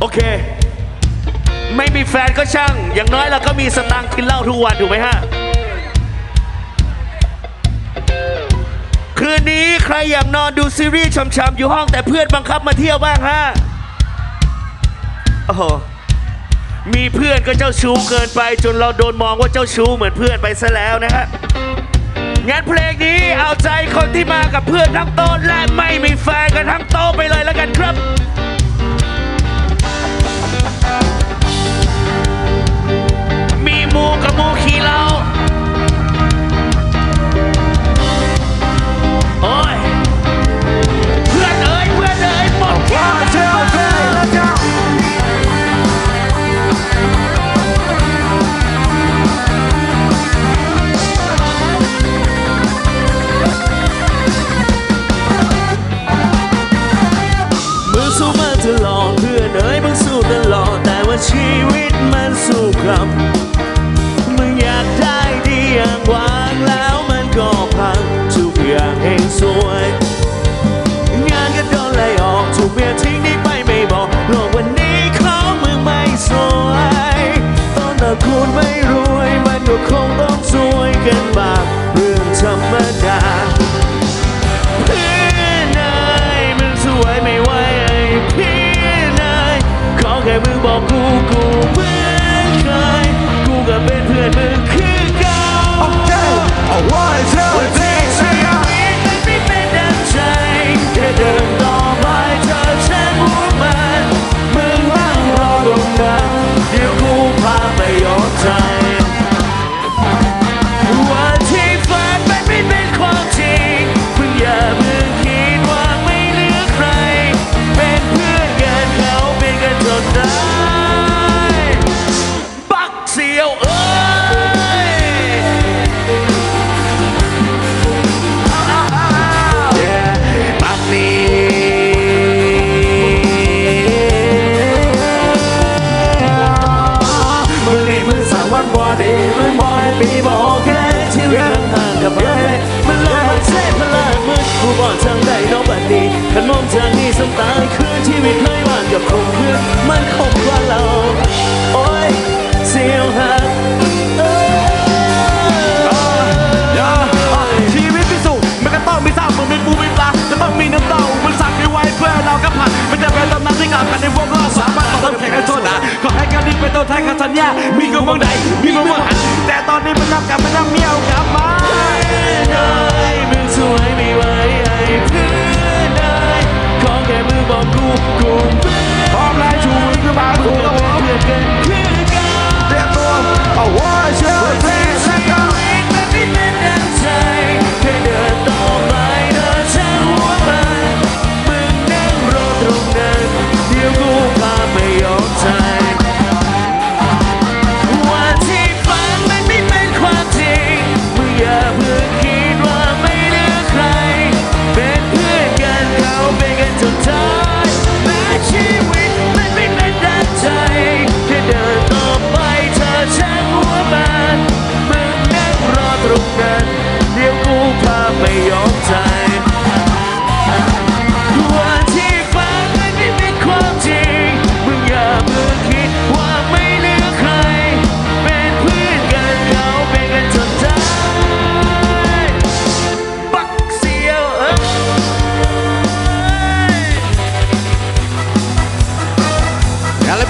โอเค ไม่มีแฟนก็ช่าง อย่างน้อยเราก็มีสตังค์กินเหล้าทุกวันถูกไหมฮะ คืนนี้ใครอยากนอนดูซีรีส์ช่ำๆอยู่ห้องแต่เพื่อนบังคับมาเที่ยวบ้างฮะ โอ้โห มีเพื่อนก็เจ้าชู้เกินไป จนเราโดนมองว่าเจ้าชู้เหมือนเพื่อนไปซะแล้วนะฮะงั้นเพลงนี้เอาใจคนที่มากับเพื่อนทั้งโต๊ะและไม่มีแฟนกันทั้งโต๊ะไปเลยแล้วกันครับ งสู้มาตลอดเพื่อนเอ้ยมึงสู้ตลอดแต่ว่าชีวิตมันสู้กลับ มึงอยากได้ดีอย่างหวางแล้วมันก็พังทุกอย่างเองสวย งานก็โดนไล่ออกถูกเมียทิ้ง นี้สำตาคืนชีวิตเคยว่างกับคงเพื่อนมันคงกว่าเรา โอ้ยเสียวหักเอ้ยชีวิตพิสูจน์มันก็ต้องมีสร้างมึงมีปูมีปลาจะต้องมีน้ำเต้ามันสั่งมีไว้เพื่อเราก็ผ่านมันจะเป็นตำนานที่งามกันในวงเราสามารถต่อต้นแข่งกันโทษนะขอให้การนี้เป็นตัวแทนกันสัญญามีกูเมืองใดมีกูมองหันแต่ตอนนี้มันนับกันมันนับเมียวกลับมา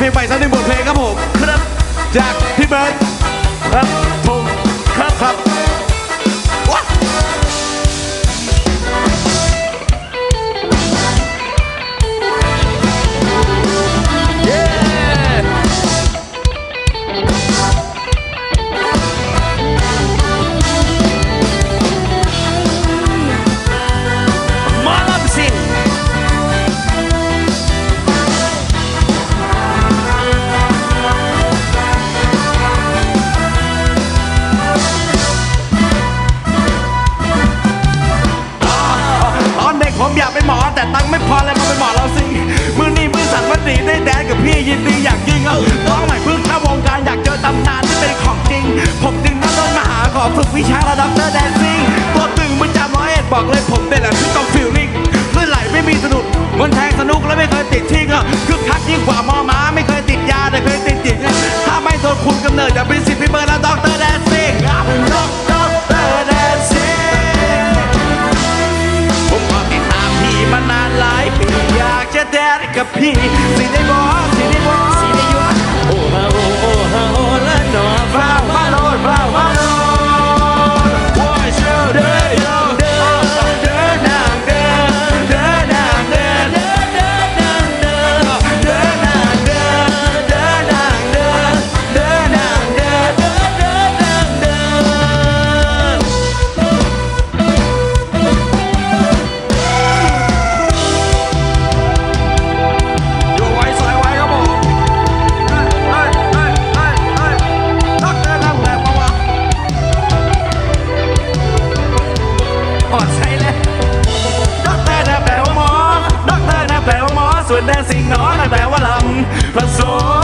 เพลงใหม่สักหนึ่งบทเพลงครับผม ครับ จากพี่เบิร์ดครับพงษ์ครับ อนแต่ตังค์ไม่พอเลยมาเป็นหมอเราสิมือนี้มือสั่นวันดีได้แดนกับพี่ยินดีอยากยิงเออน้องใหม่เพิ่งเข้าวงการอยากเจอตำนานที่เป็นของจริง ผมดึงนัดรถมาหาขอฝึกวิชาระดับเตอร์แดนซิ่งตัวตึงมันจำร้อยเอ็ดบอกเลยผมเป็นแหละที่ต้องฟิลลิ่งเลื่อนไหลไม่มีสนุกมันแทง devo วนแดนสิงห์นอนแต่ว่าลำผสม